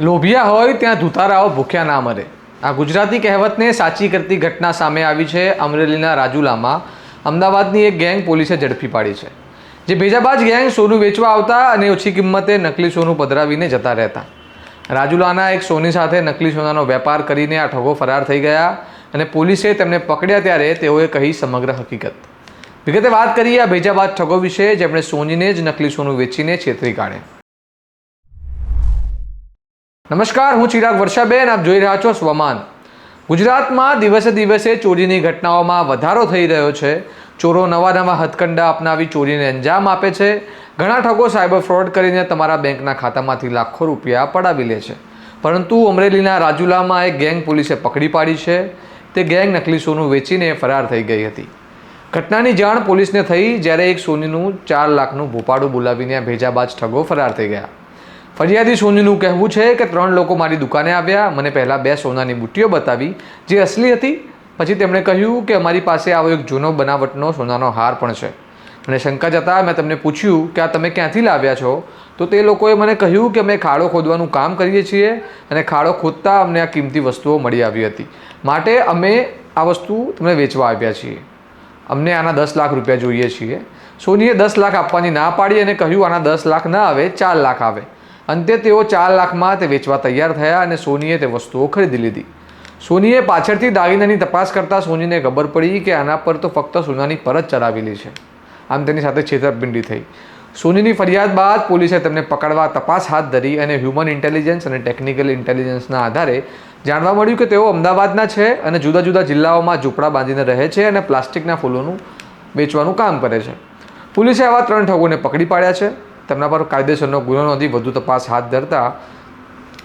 લોભિયા હોય ત્યાં ધુતારાઓ ભૂખ્યા ના મરે. આ ગુજરાતી કહેવતને સાચી કરતી ઘટના સામે આવી છે અમરેલીના રાજુલામાં. અમદાવાદની એક ગેંગ પોલીસે ઝડપી પાડી છે. જે ભેજાબાજ ગેંગ સોનું વેચવા આવતા અને ઓછી કિંમતે નકલી સોનું પધરાવીને જતા રહેતા. રાજુલાના એક સોની સાથે નકલી સોનાનો વેપાર કરીને આ ઠગો ફરાર થઈ ગયા અને પોલીસે તેમને પકડ્યા ત્યારે તેઓએ કહી સમગ્ર હકીકત. વિગતે વાત કરીએ આ ભેજાબાજ ઠગો વિશે જેમણે સોનીને જ નકલી સોનું વેચીને છેતરી કાઢે. નમસ્કાર, હું ચિરાગ વર્ષાબેન, આપ જોઈ રહ્યા છો સ્વમાન. ગુજરાતમાં દિવસે દિવસે ચોરીની ઘટનાઓમાં વધારો થઈ રહ્યો છે. ચોરો નવા નવા હથકંડા અપનાવી ચોરીને અંજામ આપે છે. ઘણા ઠગો સાયબર ફ્રોડ કરીને તમારા બેંકના ખાતામાંથી લાખો રૂપિયા પડાવી લે છે. પરંતુ અમરેલીના રાજુલામાં એક ગેંગ પોલીસે પકડી પાડી છે. તે ગેંગ નકલી સોનું વેચીને ફરાર થઈ ગઈ હતી. ઘટનાની જાણ પોલીસને થઈ જ્યારે એક સોનીનું ચાર લાખનું ભોપાડું બોલાવીને ભેજા ભેજાબાજ ઠગો ફરાર થઈ ગયા. ફરિયાદી સોનીનું કહેવું છે કે ત્રણ લોકો મારી દુકાને આવ્યા, મને પહેલાં બે સોનાની બુટ્ટીઓ બતાવી, જે અસલી હતી. પછી તેમણે કહ્યું કે અમારી પાસે આવો એક જૂનો બનાવટનો સોનાનો હાર પણ છે. અને શંકા જતાં મેં તમને પૂછ્યું કે આ તમે ક્યાંથી લાવ્યા છો? તો તે લોકોએ મને કહ્યું કે અમે ખાડો ખોદવાનું કામ કરીએ છીએ અને ખાડો ખોદતા અમને આ કિંમતી વસ્તુઓ મળી આવી હતી. માટે અમે આ વસ્તુ તમને વેચવા આવ્યા છીએ. અમને આના દસ લાખ રૂપિયા જોઈએ છીએ. સોનીએ દસ લાખ આપવાની ના પાડી અને કહ્યું, આના દસ લાખ ના આવે, ચાર લાખ આવે. અંતે તેઓ ચાર લાખમાં તે વેચવા તૈયાર થયા અને સોનીએ તે વસ્તુઓ ખરીદી લીધી. સોનીએ પાછળથી દાગીનાની તપાસ કરતાં સોનીને ખબર પડી કે આના પર તો ફક્ત સોનાની પરત ચડાવેલી છે. આમ તેની સાથે છેતરપિંડી થઈ. સોનીની ફરિયાદ બાદ પોલીસે તેમને પકડવા તપાસ હાથ ધરી અને હ્યુમન ઇન્ટેલિજન્સ અને ટેકનિકલ ઇન્ટેલિજન્સના આધારે જાણવા મળ્યું કે તેઓ અમદાવાદના છે અને જુદા જુદા જિલ્લાઓમાં ઝૂંપડા બાંધીને રહે છે અને પ્લાસ્ટિકના ફૂલોનું વેચવાનું કામ કરે છે. પોલીસે આવા ત્રણ ઠગોને પકડી પાડ્યા છે. તેમના પર કાયદેસરનો ગુનો નોંધી વધુ તપાસ હાથ ધરતા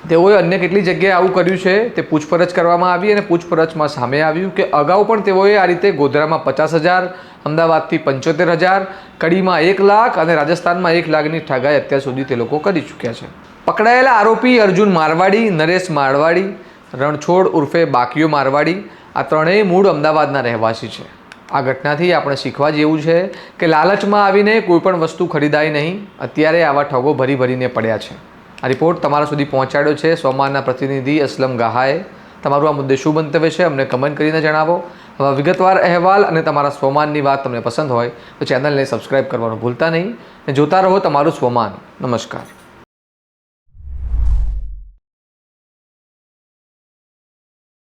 તેઓએ અન્ય કેટલી જગ્યાએ આવું કર્યું છે તે પૂછપરછ કરવામાં આવી અને પૂછપરછમાં સામે આવ્યું કે અગાઉ પણ તેઓએ આ રીતે ગોધરામાં પચાસ હજાર, અમદાવાદથી પંચોતેર હજાર, કડીમાં એક લાખ અને રાજસ્થાનમાં એક લાખની ઠગાઈ અત્યાર સુધી તે લોકો કરી ચૂક્યા છે. પકડાયેલા આરોપી અર્જુન મારવાડી, નરેશ મારવાડી, રણછોડ ઉર્ફે બાકીઓ મારવાડી આ ત્રણેય મૂળ અમદાવાદના રહેવાસી છે. આ ઘટનાથી આપણે શીખવા જેવું છે કે લાલચમાં આવીને કોઈ પણ વસ્તુ ખરીદાય નહીં. અત્યારે આવા ઠગો ભરી ભરીને પડ્યા છે. આ રિપોર્ટ તમારા સુધી પહોંચાડ્યો છે સોમાનના પ્રતિનિધિ અસલમ ગાહાએ. તમારું આ મુદ્દે શું મંતવ્ય છે અમને કમેન્ટ કરીને જણાવો. હવે વિગતવાર અહેવાલ અને તમારા સ્વમાનની વાત તમને પસંદ હોય તો ચેનલને સબસ્ક્રાઇબ કરવાનું ભૂલતા નહીં. જોતા રહો તમારું સ્વમાન નમસ્કાર.